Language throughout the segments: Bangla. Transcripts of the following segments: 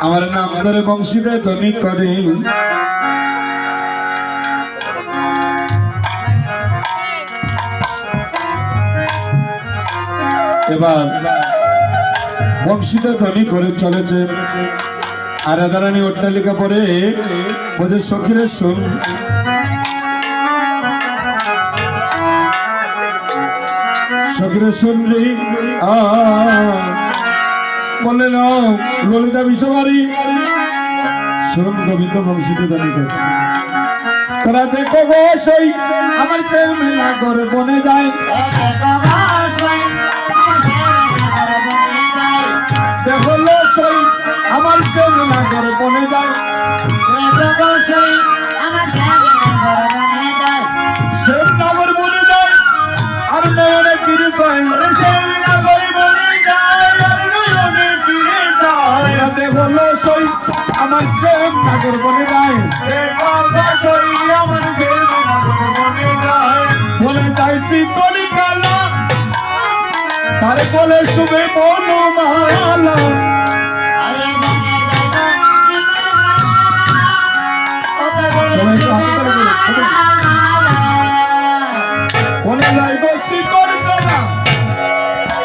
আমার নাম ধরে বংশীতে ধ্বনি করে। এবার বংশীতে ধ্বনি করে চলেছে। আর রাধারানী অট্টালিকা পরে বোঝে সখীরে শুন সখীরে শুনলি আ বললেন "ও, ললিতা বিশ্ববাড়ি শুন গোবিন্দ বংশীতে ধ্বনি করছে তারা দেখো গো সেই, আমার সে মেলা করে বনে যায়। দেখো সেই, আমার সে মেলা করে বনে যায়। সে নাগর বনে যায় বলে যাইছি কলিকালা তারে বলে শুভে বনমালা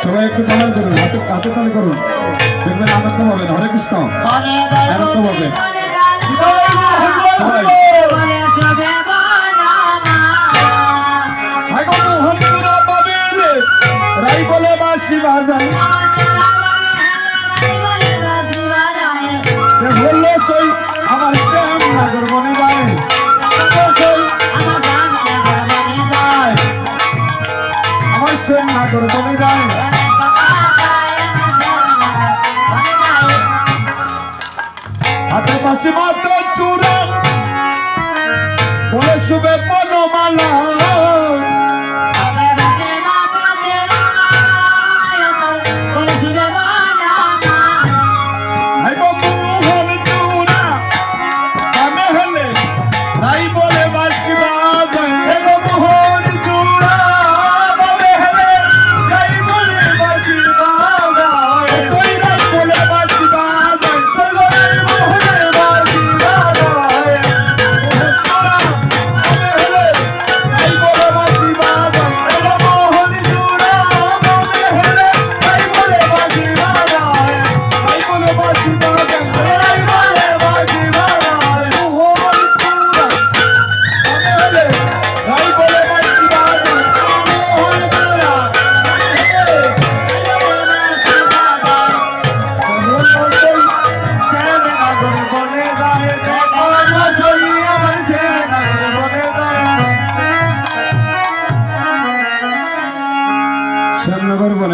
সবাই একটু কমেন্ট করুন হাতে হাতে তালে করুন। দেখবেন আনন্দ পাবেন। হরে কৃষ্ণ। আনন্দ পাবেন। রাই বলে বাসি বাজায়। বলল সেই আমার শ্যাম নাগর বনে যায় আমার শ্যাম নাগর বনে যায় হাতে পাশে মাত্র চূড়া। বলে শুভে বনমালা।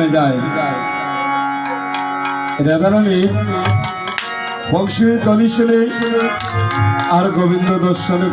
শ্যামনগর বনে বংশী দলিশনে আর গোবিন্দ দর্শনে